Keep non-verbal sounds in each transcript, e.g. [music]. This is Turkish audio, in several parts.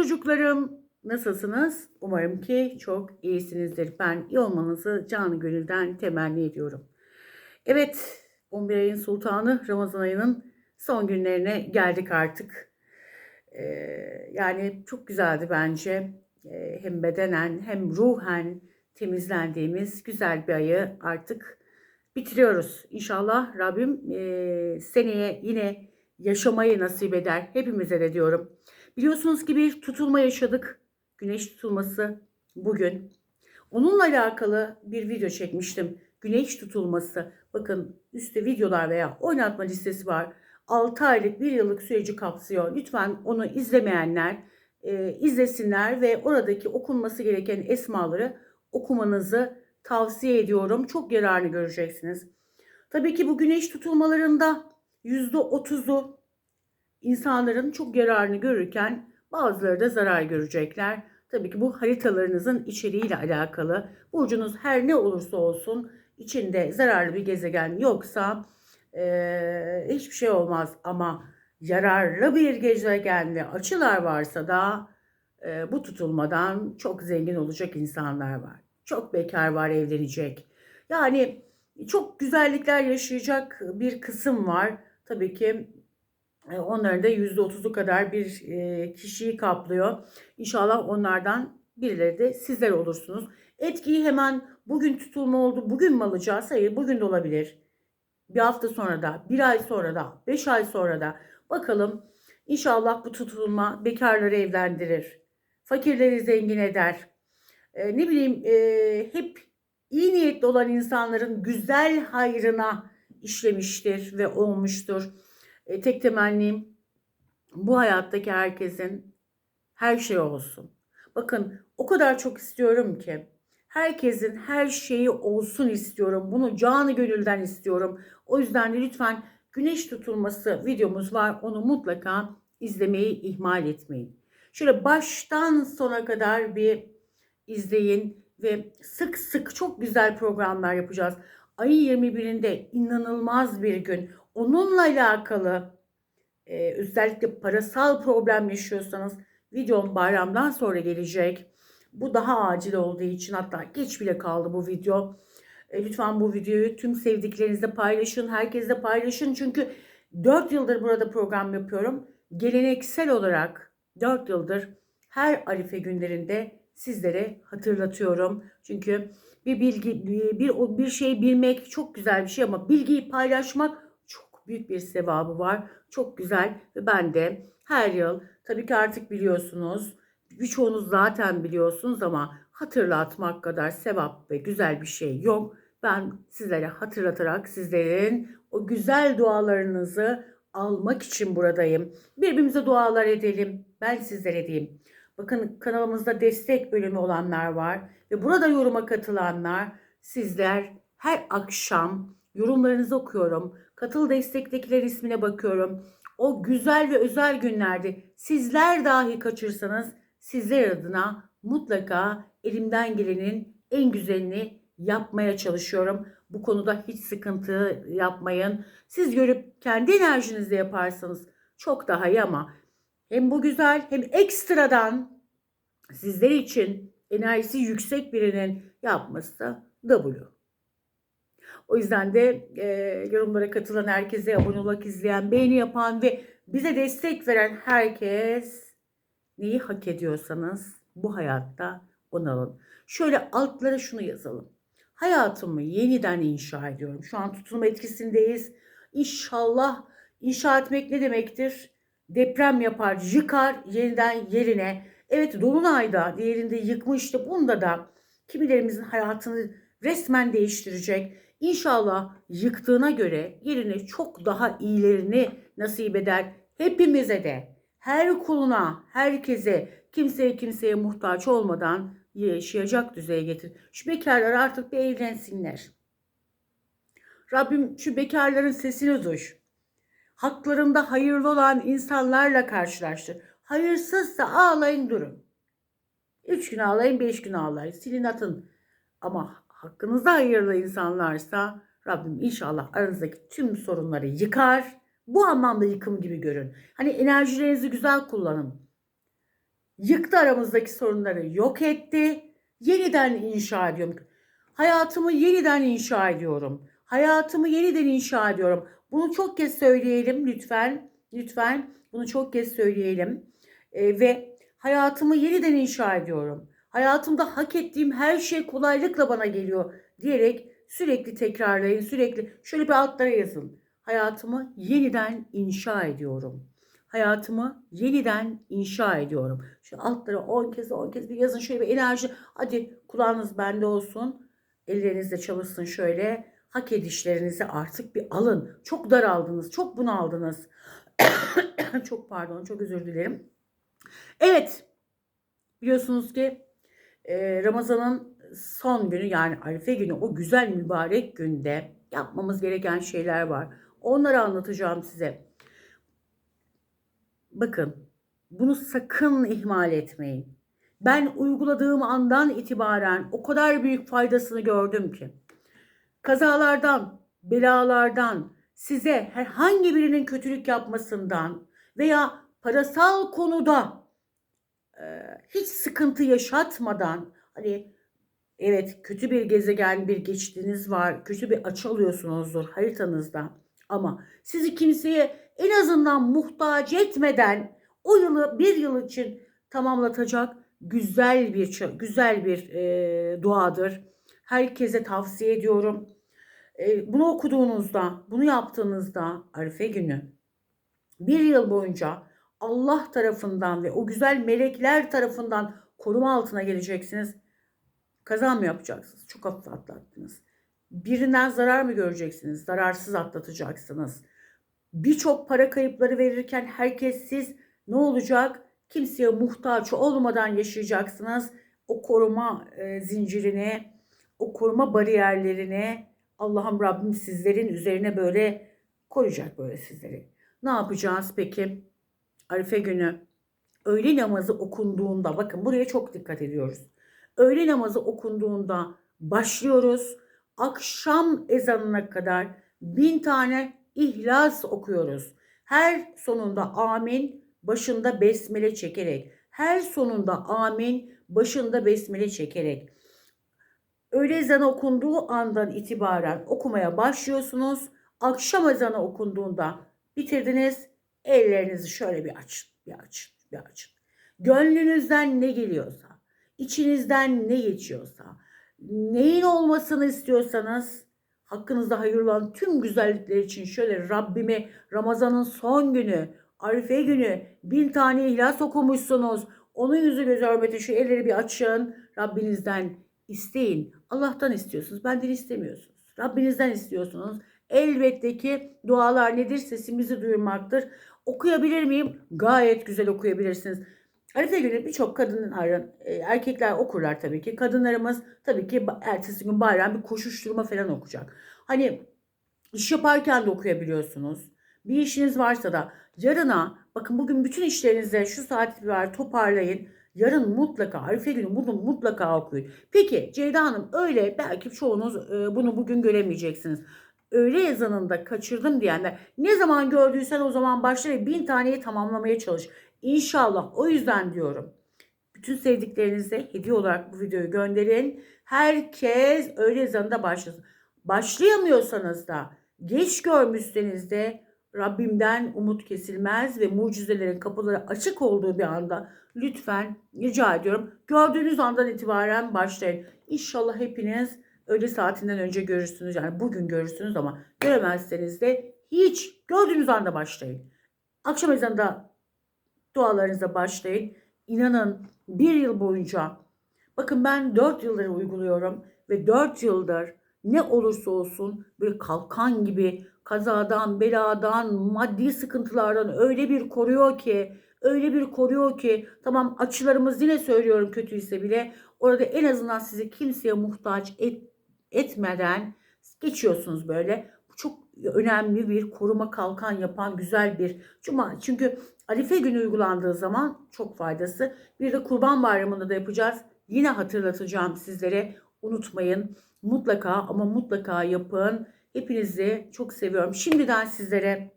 Kuzucuklarım nasılsınız? Umarım ki çok iyisinizdir. Ben iyi olmanızı canı gönülden temenni ediyorum. Evet 11 ayın sultanı Ramazan ayının son günlerine geldik artık. Ee, yani çok güzeldi bence. Ee, hem bedenen hem ruhen temizlendiğimiz güzel bir ayı artık bitiriyoruz. İnşallah Rabbim e, seneye yine yaşamayı nasip eder. Hepimize de diyorum. Biliyorsunuz ki bir tutulma yaşadık. Güneş tutulması bugün. Onunla alakalı bir video çekmiştim. Güneş tutulması. Bakın üstte videolar veya oynatma listesi var. 6 aylık bir yıllık süreci kapsıyor. Lütfen onu izlemeyenler e, izlesinler ve oradaki okunması gereken esmaları okumanızı tavsiye ediyorum. Çok yararını göreceksiniz. Tabii ki bu güneş tutulmalarında %30'u insanların çok yararını görürken bazıları da zarar görecekler. Tabii ki bu haritalarınızın içeriğiyle alakalı. Burcunuz her ne olursa olsun içinde zararlı bir gezegen yoksa e, hiçbir şey olmaz. Ama yararlı bir gezegen ve açılar varsa da e, bu tutulmadan çok zengin olacak insanlar var. Çok bekar var evlenecek. Yani çok güzellikler yaşayacak bir kısım var. Tabii ki onların da %30'u kadar bir e, kişiyi kaplıyor. İnşallah onlardan birileri de sizler olursunuz. Etkiyi hemen bugün tutulma oldu, bugün mü alacağız? Hayır, bugün de olabilir. Bir hafta sonra da, bir ay sonra da, beş ay sonra da. Bakalım İnşallah bu tutulma bekarları evlendirir. Fakirleri zengin eder. E, ne bileyim e, hep iyi niyetli olan insanların güzel hayrına işlemiştir ve olmuştur. E, tek temennim bu hayattaki herkesin her şey olsun. Bakın o kadar çok istiyorum ki herkesin her şeyi olsun istiyorum. Bunu canı gönülden istiyorum. O yüzden de lütfen güneş tutulması videomuz var. Onu mutlaka izlemeyi ihmal etmeyin. Şöyle baştan sona kadar bir izleyin ve sık sık çok güzel programlar yapacağız. Ayın 21'inde inanılmaz bir gün. Onunla alakalı e, özellikle parasal problem yaşıyorsanız videom bayramdan sonra gelecek. Bu daha acil olduğu için hatta geç bile kaldı bu video. E, lütfen bu videoyu tüm sevdiklerinizle paylaşın. Herkesle paylaşın. Çünkü 4 yıldır burada program yapıyorum. Geleneksel olarak 4 yıldır her Arife günlerinde sizlere hatırlatıyorum. Çünkü bir bilgi bir bir, şey bilmek çok güzel bir şey ama bilgiyi paylaşmak büyük bir sevabı var. Çok güzel ve ben de her yıl tabii ki artık biliyorsunuz birçoğunuz zaten biliyorsunuz ama hatırlatmak kadar sevap ve güzel bir şey yok. Ben sizlere hatırlatarak sizlerin o güzel dualarınızı almak için buradayım. Birbirimize dualar edelim. Ben sizlere diyeyim. Bakın kanalımızda destek bölümü olanlar var ve burada yoruma katılanlar sizler her akşam yorumlarınızı okuyorum. Katıl destektekiler ismine bakıyorum. O güzel ve özel günlerde sizler dahi kaçırsanız sizler adına mutlaka elimden gelenin en güzelini yapmaya çalışıyorum. Bu konuda hiç sıkıntı yapmayın. Siz görüp kendi enerjinizle yaparsanız çok daha iyi ama hem bu güzel hem ekstradan sizler için enerjisi yüksek birinin yapması W. O yüzden de e, yorumlara katılan herkese, abone olarak izleyen, beğeni yapan ve bize destek veren herkes neyi hak ediyorsanız bu hayatta onu alın. Şöyle altlara şunu yazalım. Hayatımı yeniden inşa ediyorum. Şu an tutulma etkisindeyiz. İnşallah inşa etmek ne demektir? Deprem yapar, yıkar yeniden yerine. Evet Dolunay'da diğerinde yıkmıştı. Bunda da kimilerimizin hayatını resmen değiştirecek. İnşallah yıktığına göre yerine çok daha iyilerini nasip eder. Hepimize de her kuluna, herkese, kimseye kimseye muhtaç olmadan yaşayacak düzeye getir. Şu bekarlar artık bir evlensinler. Rabbim şu bekarların sesini duy. Haklarında hayırlı olan insanlarla karşılaştır. Hayırsızsa ağlayın durun. Üç gün ağlayın, beş gün ağlayın. Silin atın. Ama hakkınızda hayırlı insanlarsa Rabbim inşallah aranızdaki tüm sorunları yıkar. Bu anlamda yıkım gibi görün. Hani enerjilerinizi güzel kullanın. Yıktı aramızdaki sorunları, yok etti. Yeniden inşa ediyorum. Hayatımı yeniden inşa ediyorum. Hayatımı yeniden inşa ediyorum. Bunu çok kez söyleyelim lütfen. Lütfen bunu çok kez söyleyelim. Ee, ve hayatımı yeniden inşa ediyorum. Hayatımda hak ettiğim her şey kolaylıkla bana geliyor diyerek sürekli tekrarlayın. Sürekli şöyle bir altlara yazın. Hayatımı yeniden inşa ediyorum. Hayatımı yeniden inşa ediyorum. Şu altlara 10 kez 10 kez bir yazın şöyle bir enerji. Hadi kulağınız bende olsun. Ellerinizde çalışsın şöyle. Hak edişlerinizi artık bir alın. Çok daraldınız, çok bunaldınız. [coughs] çok pardon, çok özür dilerim. Evet, biliyorsunuz ki e, Ramazan'ın son günü yani Arife günü o güzel mübarek günde yapmamız gereken şeyler var. Onları anlatacağım size. Bakın bunu sakın ihmal etmeyin. Ben uyguladığım andan itibaren o kadar büyük faydasını gördüm ki. Kazalardan, belalardan, size herhangi birinin kötülük yapmasından veya parasal konuda hiç sıkıntı yaşatmadan hani evet kötü bir gezegen bir geçtiğiniz var, kötü bir açı alıyorsunuzdur haritanızda ama sizi kimseye en azından muhtaç etmeden o yılı bir yıl için tamamlatacak güzel bir güzel bir e, duadır. Herkese tavsiye ediyorum. E, bunu okuduğunuzda, bunu yaptığınızda Arife günü bir yıl boyunca Allah tarafından ve o güzel melekler tarafından koruma altına geleceksiniz. Kazan mı yapacaksınız? Çok hafif atlattınız. Birinden zarar mı göreceksiniz? Zararsız atlatacaksınız. Birçok para kayıpları verirken herkes siz ne olacak? Kimseye muhtaç olmadan yaşayacaksınız. O koruma e, zincirine, o koruma bariyerlerine Allah'ım Rabbim sizlerin üzerine böyle koyacak böyle sizleri. Ne yapacağız peki? Arife günü öğle namazı okunduğunda bakın buraya çok dikkat ediyoruz. Öğle namazı okunduğunda başlıyoruz. Akşam ezanına kadar bin tane ihlas okuyoruz. Her sonunda amin, başında besmele çekerek. Her sonunda amin, başında besmele çekerek. Öğle ezanı okunduğu andan itibaren okumaya başlıyorsunuz. Akşam ezanı okunduğunda bitirdiniz. Ellerinizi şöyle bir açın, bir açın, bir açın. Gönlünüzden ne geliyorsa, içinizden ne geçiyorsa, neyin olmasını istiyorsanız hakkınızda hayırlı olan tüm güzellikler için şöyle Rabbime Ramazan'ın son günü, Arife günü bin tane ihlas okumuşsunuz. Onun yüzü göz hürmeti şu elleri bir açın. Rabbinizden isteyin. Allah'tan istiyorsunuz. Benden istemiyorsunuz. Rabbinizden istiyorsunuz. Elbette ki dualar nedir? Sesimizi duyurmaktır. Okuyabilir miyim? Gayet güzel okuyabilirsiniz. Arife günü birçok kadının e, erkekler okurlar tabii ki. Kadınlarımız tabii ki ertesi gün bayram bir koşuşturma falan okuyacak. Hani iş yaparken de okuyabiliyorsunuz. Bir işiniz varsa da yarına bakın bugün bütün işlerinize şu saat var toparlayın. Yarın mutlaka Arife günü bunu mutlaka okuyun. Peki Ceyda Hanım öyle belki çoğunuz e, bunu bugün göremeyeceksiniz. Öğle ezanında kaçırdım diyenler ne zaman gördüysen o zaman başla ve bin taneyi tamamlamaya çalış. İnşallah o yüzden diyorum. Bütün sevdiklerinize hediye olarak bu videoyu gönderin. Herkes öğle ezanında başlasın. Başlayamıyorsanız da geç görmüşseniz de Rabbimden umut kesilmez ve mucizelerin kapıları açık olduğu bir anda lütfen rica ediyorum. Gördüğünüz andan itibaren başlayın. İnşallah hepiniz öğle saatinden önce görürsünüz. Yani bugün görürsünüz ama göremezseniz de hiç gördüğünüz anda başlayın. Akşam ezanında dualarınıza başlayın. İnanın bir yıl boyunca bakın ben dört yıldır uyguluyorum ve dört yıldır ne olursa olsun böyle kalkan gibi kazadan, beladan, maddi sıkıntılardan öyle bir koruyor ki, öyle bir koruyor ki tamam açılarımız yine söylüyorum kötüyse bile orada en azından sizi kimseye muhtaç et, etmeden geçiyorsunuz böyle. Bu çok önemli bir koruma kalkan yapan güzel bir cuma. Çünkü Arife günü uygulandığı zaman çok faydası. Bir de Kurban Bayramı'nda da yapacağız. Yine hatırlatacağım sizlere. Unutmayın. Mutlaka ama mutlaka yapın. Hepinizi çok seviyorum. Şimdiden sizlere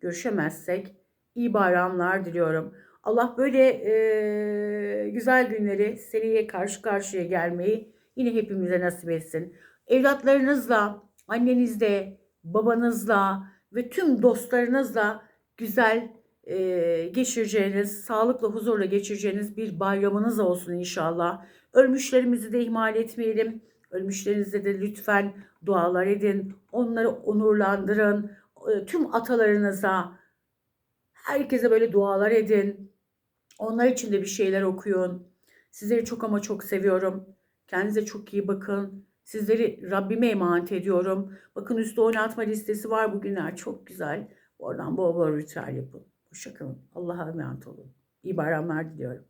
görüşemezsek iyi bayramlar diliyorum. Allah böyle e, güzel günleri seneye karşı karşıya gelmeyi yine hepimize nasip etsin. Evlatlarınızla, annenizle, babanızla ve tüm dostlarınızla güzel e, geçireceğiniz, sağlıkla, huzurla geçireceğiniz bir bayramınız olsun inşallah. Ölmüşlerimizi de ihmal etmeyelim. Ölmüşlerinize de lütfen dualar edin. Onları onurlandırın. E, Tüm atalarınıza, herkese böyle dualar edin. Onlar için de bir şeyler okuyun. Sizleri çok ama çok seviyorum. Kendinize çok iyi bakın. Sizleri Rabbime emanet ediyorum. Bakın üstte oynatma listesi var bugünler. Çok güzel. Oradan bol bol ritüel yapın. Hoşçakalın. Allah'a emanet olun. İyi bayramlar diliyorum.